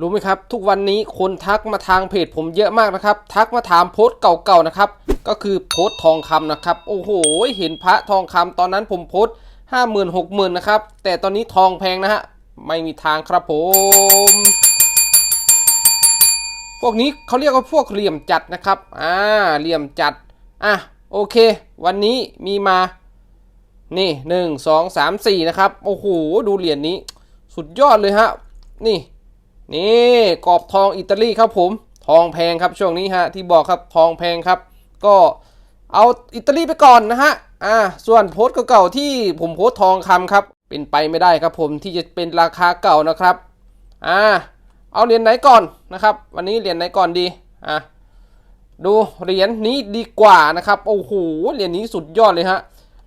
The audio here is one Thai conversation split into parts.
รู้ไหมครับทุกวันนี้คนทักมาทางเพจผมเยอะมากนะครับ ทักมาถามโพสต์เก่าๆนะครับ ก็คือโพสต์ทองคำนะครับ โอ้โห เห็นพระทองคำตอนนั้นผมโพสต์ห้าหมื่นหกหมื่นนะครับ แต่ตอนนี้ทองแพงนะฮะไม่มีทางครับผม พวกนี้เขาเรียกว่าพวกเหลี่ยมจัดนะครับอ่าเหลี่ยมจัดอะโอเค วันนี้มีมานี่หนึ่งสองสามสี่นะครับ โอ้โห ดูเหรียญนี้ สุดยอดเลยฮะนี่ นี่กรอบทองอิตาลีครับผม ทองแพงครับช่วงนี้ฮะที่บอกครับทองแพงครับ ก็เอาอิตาลีไปก่อนนะฮะอ่าส่วนโพสต์เก่าๆที่ผมโพสต์ทองคำครับ เป็นไปไม่ได้ครับผมที่จะเป็นราคาเก่านะครับอ่าเอาเหรียญไหนก่อนนะครับ วันนี้เหรียญไหนก่อนดีอะดูเหรียญนี้ดีกว่านะครับโอ้โหเหรียญนี้สุดยอดเลยฮะ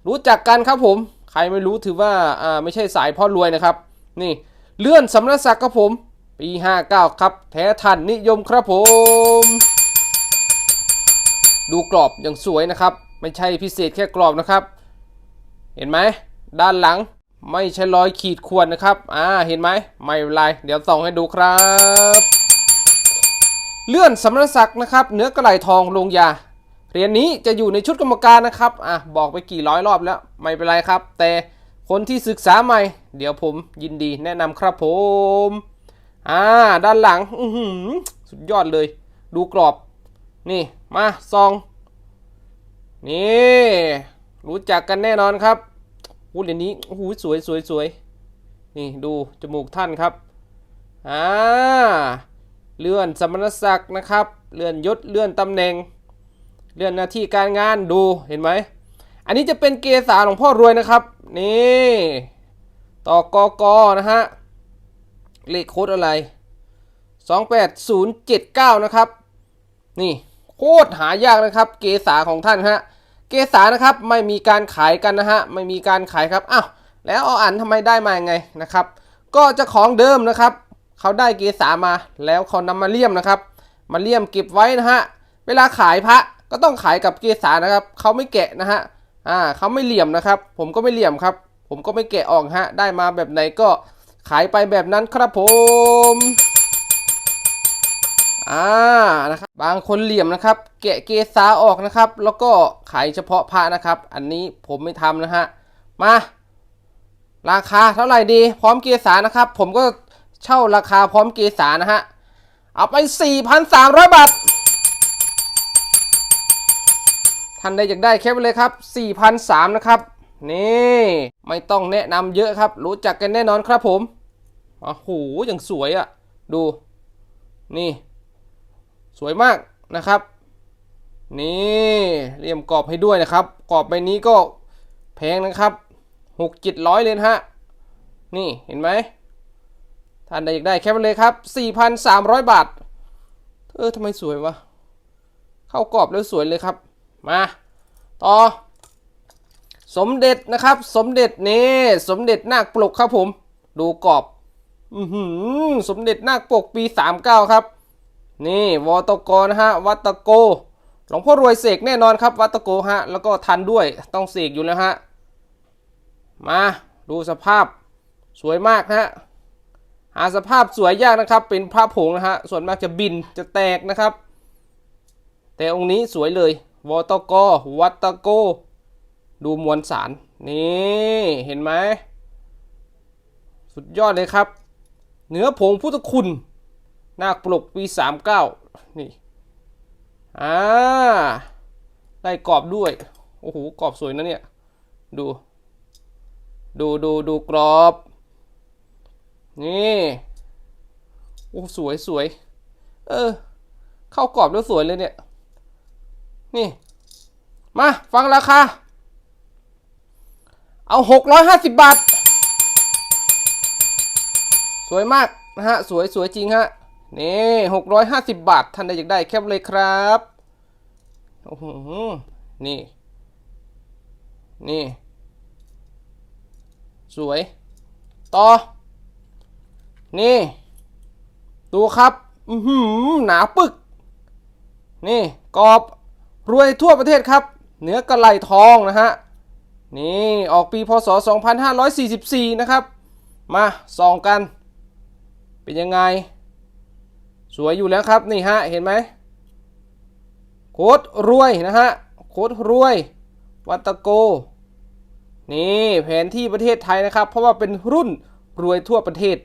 รู้จักกันครับผม ใครไม่รู้ถือว่าอ่าไม่ใช่สายพ่อรวยนะครับ นี่เลื่อนสำนักศักดิ์ครับผม ปี 59 ครับ แท้ทันนิยมครับผม ดูกรอบอย่างสวยนะครับ ไม่ใช่พิเศษแค่กรอบนะครับ เห็นไหม ด้านหลังไม่ใช่รอยขีดข่วนนะครับ อ่า เห็นไหม ไม่เป็นไร เดี๋ยวส่องให้ดูครับ เลื่อนสำนักศักดิ์นะครับ เนื้อกระไหลทองลงยา เหรียญนี้จะอยู่ในชุดกรรมการนะครับ อะ บอกไปกี่ร้อยรอบแล้ว ไม่เป็นไรครับ แต่คนที่ศึกษาใหม่ เดี๋ยวผมยินดีแนะนำครับผม อ่า ด้านหลัง อืสุดยอดเลย ดูกรอบ นี่ มาซอง นี่ รู้จักกันแน่นอนครับอู้เหรียญนี้โอ้โหสวยสวยสวยนี่ดูจมูกท่านครับ อ่า เลื่อนสมณศักดิ์นะครับ เลื่อนยศ เลื่อนตำแหน่ง เลื่อนหน้าที่การงาน ดูเห็นไหม อันนี้จะเป็นเกษาหลวงพ่อรวยนะครับ นี่ ต่อกกอนะฮะ เลขโค้ดอะไร 28079 นะครับ นี่โคตรหายากนะครับ เกษาของท่านฮะ เกษานะครับไม่มีการขายกันนะฮะ ไม่มีการขายครับ อ้าว แล้วออันทำไมได้มายังไงนะครับ ก็จะของเดิมนะครับ เขาได้เกษามา แล้วเขานำมาเลี่ยมนะครับ มาเลี่ยมเก็บไว้นะฮะ เวลาขายพระก็ต้องขายกับเกษานะครับ เขาไม่แกะนะฮะ อ่า เขาไม่เหลี่ยมนะครับ ผมก็ไม่เหลี่ยมครับ ผมก็ไม่แกะออกฮะ ได้มาแบบไหนก็ ขายไปแบบนั้นครับผมอ่านะครับบางคนเหลี่ยมนะครับ แกะเกษาออกนะครับ แล้วก็ขายเฉพาะพระนะครับ อันนี้ผมไม่ทำนะฮะมา ราคาเท่าไหร่ดี พร้อมเกษานะครับ ผมก็เช่าราคาพร้อมเกษานะฮะเอาไป 4,300 บาทท่านใดอยากได้แคปไปเลยครับ4,300นะครับ นี่ ไม่ต้องแนะนำเยอะครับ รู้จักกันแน่นอนครับผม โอ้โหอย่างสวยอะ่ะ ดู นี่ สวยมากนะครับ นี่เรียมกรอบให้ด้วยนะครับ กรอบใบนี้ก็แพงนะครับหกจ็ดร้อยเลยฮะ นี่เห็นไหมท่านใดอยากได้แคปเลยครับ 4,300 บาท เออทำไมสวยวะ เข้ากรอบแล้วสวยเลยครับ มา ต่อ สมเด็จนะครับ สมเด็จนี่ สมเด็จนาคปลกครับผม ดูกรอบ สมเด็จนาคปกปี 39 ครับ นี่วอตโกนะฮะ วัตโก หลวงพ่อรวยเสกแน่นอนครับ วัตโกฮะ แล้วก็ทันด้วย ต้องเสกอยู่แล้วฮะ มาดูสภาพสวยมากนะฮะ หาสภาพสวยยากนะครับ เป็นพระผงนะฮะ ส่วนมากจะบิน จะแตกนะครับ แต่องค์นี้สวยเลย วอตโก วัตโก ดูมวลสาร นี่ เห็นไหม สุดยอดเลยครับ เนื้อผงพุทธคุณนาคปลกปีสามเก้านี่อ่าได้กรอบด้วย โอ้โหกรอบสวยนะเนี่ย ดู ดูดูดูกรอบ นี่ โอ้สวยสวย เออ เข้ากรอบแล้วสวยเลยเนี่ย นี่ มา ฟังราคา เอาหกร้อยห้าสิบบาท สวยมากนะฮะสวยสวยจริงฮะนี่หกร้อยห้าสิบบาทท่านใดอยากได้แคปเลยครับโอ้โหนี่ นี่ สวย ต่อ นี่ ดูครับอือหือหนาปึก นี่กรอบรวยทั่วประเทศครับ เนื้อกระไหลทองนะฮะ นี่ ออกปีพศ 2544 นะครับ มาส่องกัน เป็นยังไง สวยอยู่แล้วครับนี่ฮะเห็นไหมโค้ดรวยนะฮะโค้ดรวย วัตโก นี่แผนที่ประเทศไทยนะครับ เพราะว่าเป็นรุ่นรวยทั่วประเทศ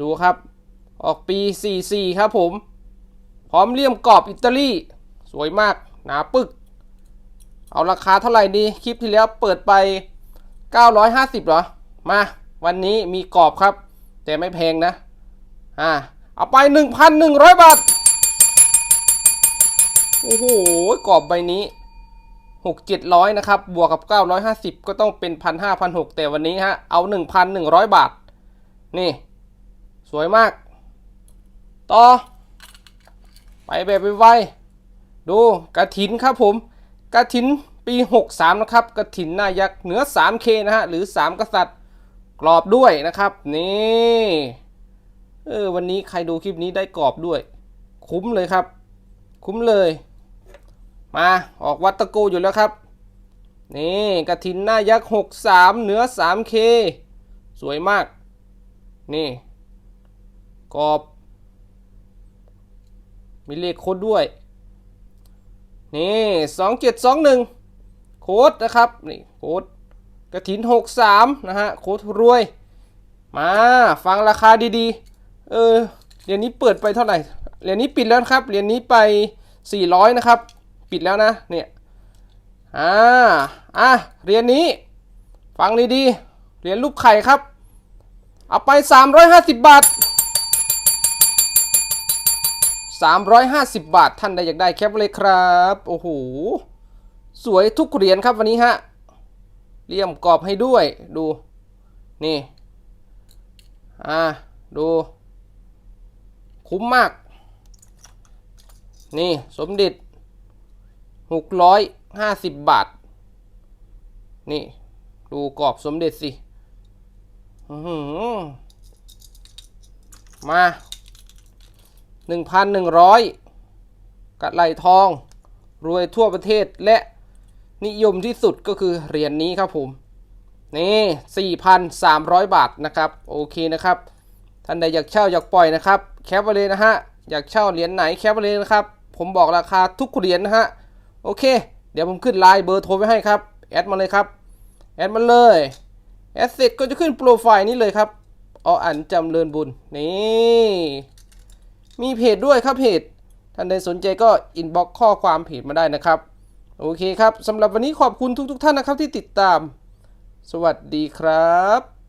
ดูครับ ออกปี 44 ครับผม พร้อมเลี่ยมกรอบอิตาลี สวยมาก หนาปึก เอาราคาเท่าไหร่ดี คลิปที่แล้วเปิดไป 950 เหรอ มา วันนี้มีกรอบครับ แต่ไม่แพงนะ อ่าเอาไป 1,100 บาท โอ้โหกรอบใบนี้ 6 700 นะครับ บวกกับ 950 ก็ต้องเป็น 1,500 6แต่วันนี้ฮะ เอา 1,100 บาท นี่ สวยมาก ต่อ ไปแบบไวๆดูกระถินครับผมกระถินปี 63 นะครับกระถินหน้ายักษ์เหนือ 3K นะฮะ หรือ 3 กษัตริย์ กรอบด้วยนะครับ นี่ เออวันนี้ใครดูคลิปนี้ได้กรอบด้วย คุ้มเลยครับ คุ้มเลย มาออกวัดตะโกอยู่แล้วครับ นี่กระถินหน้ายักษ์63เหนือ 3K สวยมาก นี่กรอบ มีเลขโค้ดด้วย นี่สองเจ็ดสองหนึ่งโค้ดนะครับ นี่โค้ดกระถินหกสามนะฮะ โค้ดรวย มาฟังราคาดีๆ เออเหรียญนี้เปิดไปเท่าไหร่เหรียญนี้ปิดแล้วครับเหรียญนี้ไป 400 นะครับ ปิดแล้วนะเนี่ยอ่าอะเหรียญนี้ ฟังดีๆเหรียญรูปไข่ครับ เอาไป 350 บาท 350 บาทท่านใดอยากได้แคปเลยครับ โอ้โหสวยทุกเหรียญครับวันนี้ฮะเลี่ยมกรอบให้ด้วยดูนี่ อ่า ดู คุ้มมาก นี่สมเด็จ650บาท นี่ ดูกรอบสมเด็จสิอื้อหือมา1,100กัดไหลทอง รวยทั่วประเทศและนิยมที่สุดก็คือเหรียญนนี้ครับผม นี่ 4,300 บาทนะครับ โอเคนะครับ ท่านใดอยากเช่าอยากปล่อยนะครับแคปไว้เลยนะฮะอยากเช่าเหรียญไหนแคปไว้เลยนะครับผมบอกราคาทุกเหรียญนะฮะโอเค เดี๋ยวผมขึ้นไลน์เบอร์โทรไว้ให้ครับแอดมาเลยครับแอดมาเลยแอดเสร็จก็จะขึ้นโปรไฟล์นี้เลยครับออันจำเริญบุญนี่มีเพจด้วยครับเพจท่านใดสนใจก็อินบ็อกข้อความเพจมาได้นะครับ โอเคครับสำหรับวันนี้ขอบคุณทุกๆทท่านนะครับที่ติดตาม สวัสดีครับ